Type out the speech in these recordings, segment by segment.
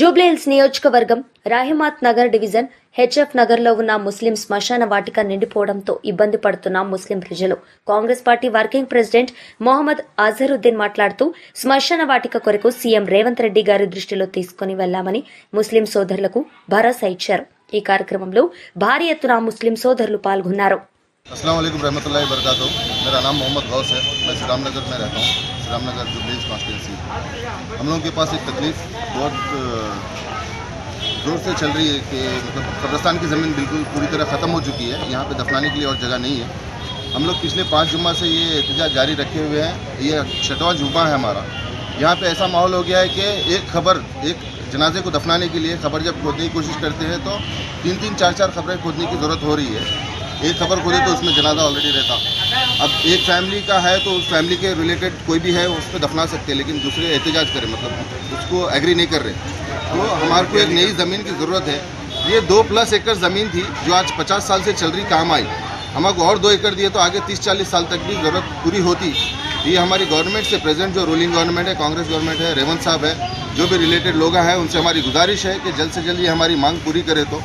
జూబ్లీహిల్స్ నియోజకవర్గం రాహిమాత్ Nagar division HF నగర్లో ఉన్న ముస్లిం శ్మశాన వాటిక నిండిపోవడంతో ఇబ్బంది పడుతున్న ముస్లిం ప్రజలు. Congress party working president Mohammed Azharuddin మాట్లాడుతూ శ్మశాన వాటిక కొరకు సీఎం రేవంత్ రెడ్డి గారి దృష్టిలో తీసుకుని వెళ్ళామని ముస్లిం సోదరులకు భరోసా ఇచ్చారు. ఈ కార్యక్రమంలో భారీ ఎత్తున ముస్లిం సోదరులు పాల్గొన్నారు. अस्सलाम वालेकुम रहमतुल्लाहि वबरकातुहू। मेरा नाम मोहम्मद गौस है। मैं श्री रामनगर में रहता हूँ। श्री रामनगर जुबलीस कॉन्स्टिट्यूंसी हम लोगों के पास एक तकलीफ़ बहुत ज़ोर से चल रही है कि मतलब कब्रस्तान की ज़मीन बिल्कुल पूरी तरह ख़त्म हो चुकी है। यहाँ पे दफनाने के लिए और जगह नहीं है। हम लोग पिछले पाँच जुम्मा से ये एहतजाज जारी रखे हुए हैं। ये छठवां जुम्मा है हमारा। यहाँ पे ऐसा माहौल हो गया है कि एक खबर, एक जनाजे को दफनाने के लिए खबर जब खोदने की कोशिश करते हैं तो तीन तीन चार चार खबरें खोदने की ज़रूरत हो रही है। एक खबर खोदे तो उसमें जनाजा ऑलरेडी रहता। अब एक फैमिली का है तो उस फैमिली के रिलेटेड कोई भी है, उस पर दफना सकते हैं, लेकिन दूसरे एहतजाज करें मतलब उसको एग्री नहीं कर रहे। तो हमारे को एक नई ज़मीन की ज़रूरत है। ये दो प्लस एकड़ ज़मीन थी, जो आज पचास साल से चल रही काम आई। हमको और दो एकड़ दिए तो आगे तीस चालीस साल तक भी ज़रूरत पूरी होती। ये हमारी गवर्नमेंट से प्रेजेंट जो रूलिंग गवर्नमेंट है, कांग्रेस गवर्नमेंट है, रेवंत साहब है, जो भी रिलेटेड लोग हैं, उनसे हमारी गुजारिश है कि जल्द से जल्द ये हमारी मांग पूरी करे तो।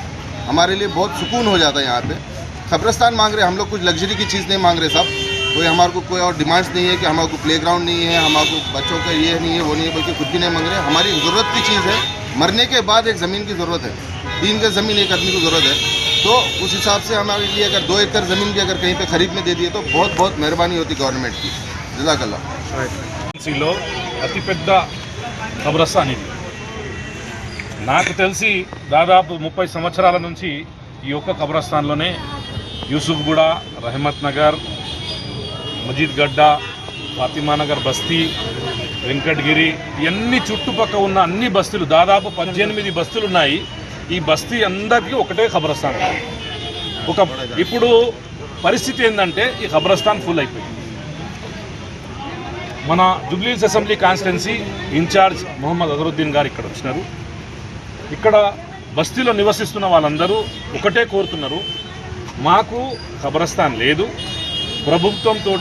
हमारे लिए बहुत सुकून हो जाता है यहाँ पे। खबरस्तान मांग रहे हैं हम लोग कुछ लग्जरी की चीज़ नहीं मांग रहे साहब कोई हमारे को कोई और डिमांड्स नहीं है कि हमारे को प्ले ग्राउंड नहीं है हमारे को बच्चों का ये नहीं है वो नहीं है बल्कि कुछ भी नहीं मांग रहे हमारी ज़रूरत की चीज़ है मरने के बाद एक ज़मीन की ज़रूरत है तीन गज ज़मीन एक आदमी को ज़रूरत है तो उस हिसाब से हमारे लिए अगर दो एकड़ ज़मीन भी अगर कहीं पे खरीद में दे दिए तो बहुत बहुत मेहरबानी होती गवर्नमेंट की जजाकल्ला సిలో అతిపెద్ద కబ్రస్థాన్ ఇది నాకు తెలిసి దాదాపు ముప్పై సంవత్సరాల నుంచి ఈ ఒక్క కబ్రస్థాన్లోనే యూసుఫ్గూడ రహమత్ నగర్ మజీద్ గడ్డ ఫాతిమానగర్ బస్తీ వెంకటగిరి ఇవన్నీ చుట్టుపక్కల ఉన్న అన్ని బస్తీలు దాదాపు పద్దెనిమిది బస్తీలు ఉన్నాయి ఈ బస్తీ అందరికీ ఒకటే ఖబరస్థాన్. ఒక ఇప్పుడు పరిస్థితి ఏంటంటే ఈ ఖబరస్థాన్ ఫుల్ అయిపోయింది. మన jubilees assembly constituency in-charge Mohammed Azharuddin గారు ఇక్కడ వచ్చినారు. ఇక్కడ బస్తీలో నివసిస్తున్న వాళ్ళందరూ ఒకటే కోరుతున్నారు. మాకు ఖబరస్థాన్ లేదు. ప్రభుత్వంతో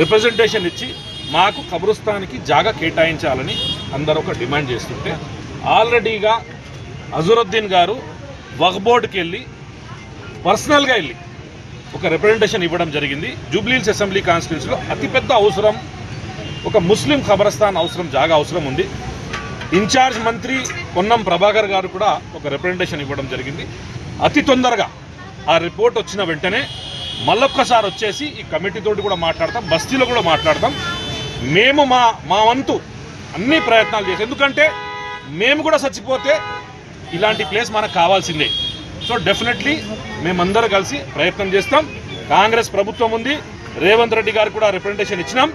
రిప్రజెంటేషన్ ఇచ్చి మాకు కబ్రస్థాన్కి జాగా కేటాయించాలని అందరూ ఒక డిమాండ్ చేస్తుంటే ఆల్రెడీగా అజరుద్దీన్ గారు వగ్బోర్డ్కి వెళ్ళి పర్సనల్గా వెళ్ళి ఒక రిప్రజెంటేషన్ ఇవ్వడం జరిగింది. జూబ్లీల్స్ అసెంబ్లీ కాన్స్టిట్యూన్సీలో అతిపెద్ద అవసరం ఒక ముస్లిం ఖబరస్థాన్ అవసరం జాగా అవసరం ఉంది. ఇన్ఛార్జ్ మంత్రి పొన్నం ప్రభాకర్ గారు కూడా ఒక రిప్రజెంటేషన్ ఇవ్వడం జరిగింది. అతి తొందరగా ఆ రిపోర్ట్ వచ్చిన వెంటనే మళ్ళొక్కసారి వచ్చేసి ఈ కమిటీతోటి కూడా మాట్లాడతాం బస్తీలో కూడా మాట్లాడతాం. మేము మా మా వంతు అన్ని ప్రయత్నాలు చేసి ఎందుకంటే మేము కూడా చచ్చిపోతే ఇలాంటి ప్లేస్ మనకు కావాల్సిందే. సో డెఫినెట్లీ మేమందరూ కలిసి ప్రయత్నం చేస్తాం. కాంగ్రెస్ ప్రభుత్వం ఉంది రేవంత్ రెడ్డి గారు కూడా రిప్రజెంటేషన్ ఇచ్చినాం.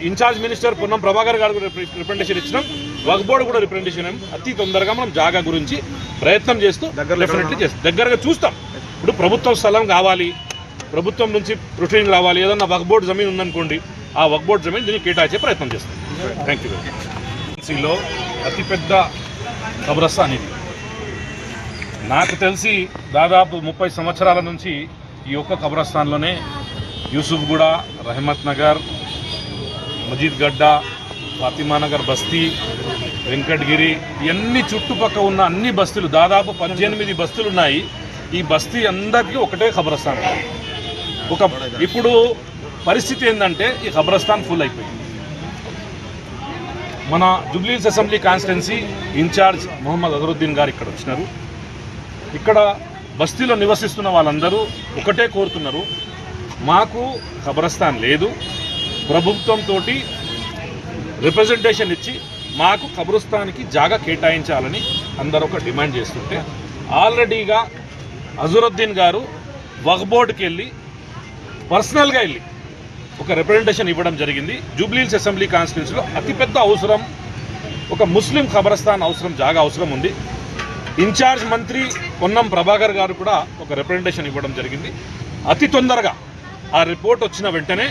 ఇన్ఛార్జ్ మినిస్టర్ పొన్నం ప్రభాకర్ గారు కూడా రిప్ర- రిప్రజెంటేషన్ ఇచ్చినాం. వక్ బోర్డు కూడా రిప్రజెంటేషన్. అతి తొందరగా మనం జాగా గురించి ప్రయత్నం చేస్తూ డెఫినెట్లీ చేస్తాం. దగ్గరగా చూస్తాం. ఇప్పుడు ప్రభుత్వం స్థలం కావాలి ప్రభుత్వం నుంచి ప్రొసీడింగ్ రావాలి ఏదన్నా వక్ బోర్డు జమీన్ ఉందనుకోండి ఆ వక్ బోర్డు జమీన్ దీన్ని కేటాయించే ప్రయత్నం చేస్తాం. థ్యాంక్ యూ సిలో అతిపెద్ద కబ్రస్థాన్ ఇది నాకు తెలిసి దాదాపు ముప్పై సంవత్సరాల నుంచి ఈ ఒక్క కబ్రస్థాన్లోనే యూసుఫ్గూడ రహమత్ నగర్ మజీద్ గడ్డ ఫాతిమానగర్ బస్తీ వెంకటగిరి ఇవన్నీ చుట్టుపక్కల ఉన్న అన్ని బస్తీలు దాదాపు పద్దెనిమిది బస్తీలు ఉన్నాయి. ఈ బస్తీ అందరికీ ఒకటే ఖబరస్థాన్. ఒక ఇప్పుడు పరిస్థితి ఏంటంటే ఈ ఖబరస్థాన్ ఫుల్ అయిపోయింది. మన jubilees assembly constituency in-charge Mohammed Azharuddin గారు ఇక్కడ వచ్చినారు. ఇక్కడ బస్తీలో నివసిస్తున్న వాళ్ళందరూ ఒకటే కోరుతున్నారు. మాకు ఖబరస్థాన్ లేదు. ప్రభుత్వంతో రిప్రజెంటేషన్ ఇచ్చి మాకు కబ్రస్థాన్కి జాగా కేటాయించాలని అందరూ ఒక డిమాండ్ చేస్తుంటే ఆల్రెడీగా అజరుద్దీన్ గారు వగ్బోర్డ్కి వెళ్ళి పర్సనల్గా వెళ్ళి ఒక రిప్రజెంటేషన్ ఇవ్వడం జరిగింది. జూబ్లీల్స్ అసెంబ్లీ కాన్స్టిట్యున్సీలో అతిపెద్ద అవసరం ఒక ముస్లిం ఖబరస్థాన్ అవసరం జాగా అవసరం ఉంది. ఇన్ఛార్జ్ మంత్రి పొన్నం ప్రభాకర్ గారు కూడా ఒక రిప్రజెంటేషన్ ఇవ్వడం జరిగింది. అతి తొందరగా ఆ రిపోర్ట్ వచ్చిన వెంటనే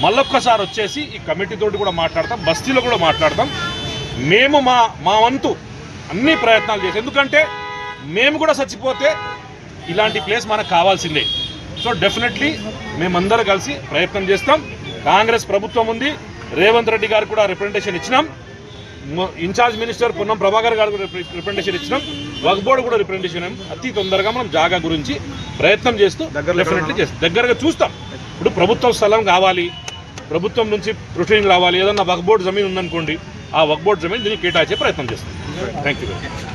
మళ్ళొక్కసారి వచ్చేసి ఈ కమిటీతోటి కూడా మాట్లాడతాం బస్తీలో కూడా మాట్లాడతాం. మేము మా మా వంతు అన్ని ప్రయత్నాలు చేసి ఎందుకంటే మేము కూడా చచ్చిపోతే ఇలాంటి ప్లేస్ మనకు కావాల్సిందే. సో డెఫినెట్లీ మేమందరం కలిసి ప్రయత్నం చేస్తాం. కాంగ్రెస్ ప్రభుత్వం ఉంది రేవంత్ రెడ్డి గారు కూడా రిప్రజెంటేషన్ ఇచ్చినాం. ఇన్ఛార్జ్ మినిస్టర్ పొన్నం ప్రభాకర్ గారు కూడా రిప్ర- రిప్రజెంటేషన్ ఇచ్చినాం. వక్ బోర్డు కూడా రిప్రజెంటేషన్. అతి తొందరగా మనం జాగా గురించి ప్రయత్నం చేస్తూ డెఫినెట్లీ చేస్తాం. దగ్గరగా చూస్తాం. ఇప్పుడు ప్రభుత్వం స్థలం కావాలి ప్రభుత్వం నుంచి ప్రొసీడింగ్ రావాలి ఏదన్నా వక్ బోర్డు జమీన్ ఉందనుకోండి ఆ వక్ బోర్డు జమీన్ దీన్ని కేటాయించే ప్రయత్నం చేస్తాం. Thank you